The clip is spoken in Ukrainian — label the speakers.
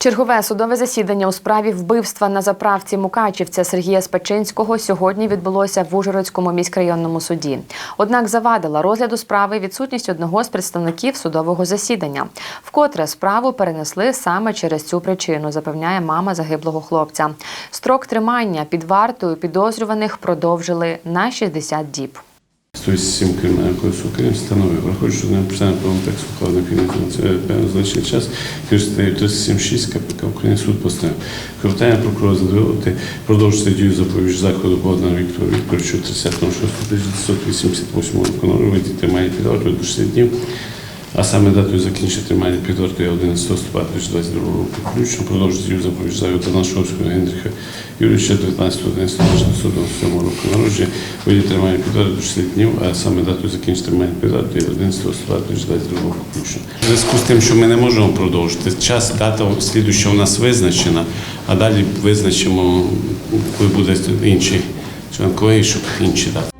Speaker 1: Чергове судове засідання у справі вбивства на заправці Мукачівця Сергія Спечинського сьогодні відбулося в Ужгородському міськрайонному суді. Однак завадила розгляду справи відсутність одного з представників судового засідання. Вкотре справу перенесли саме через цю причину, запевняє мама загиблого хлопця. Строк тримання під вартою підозрюваних продовжили на 60 діб.
Speaker 2: 107 Кримінального кодексу України встановив, враховуючи, що не написано про текст вкладених фінансовий певно значний час, користує 376 КПК України суд постановив. Клопотання прокурора задоволити продовжити дію запобіж заходу Богдана Віктора Вікторовичу 30.06.1988 року. Видіти виді тримання під до 60 днів, а саме датою закінчення тримання під вартою 11 листопада 2022 року включно продовжити запобіж заходу та нашого Генріха Юрійовича 19 11 року народження виді тримання під вартою до 60 днів, а саме датою закінчення тримання під вартою 11 листопада 2022 року включно. В зв'язку з тим, що ми не можемо продовжити, час, дата слідуща у нас визначена, а далі визначимо, коли буде інший член колегії, щоб інші дати.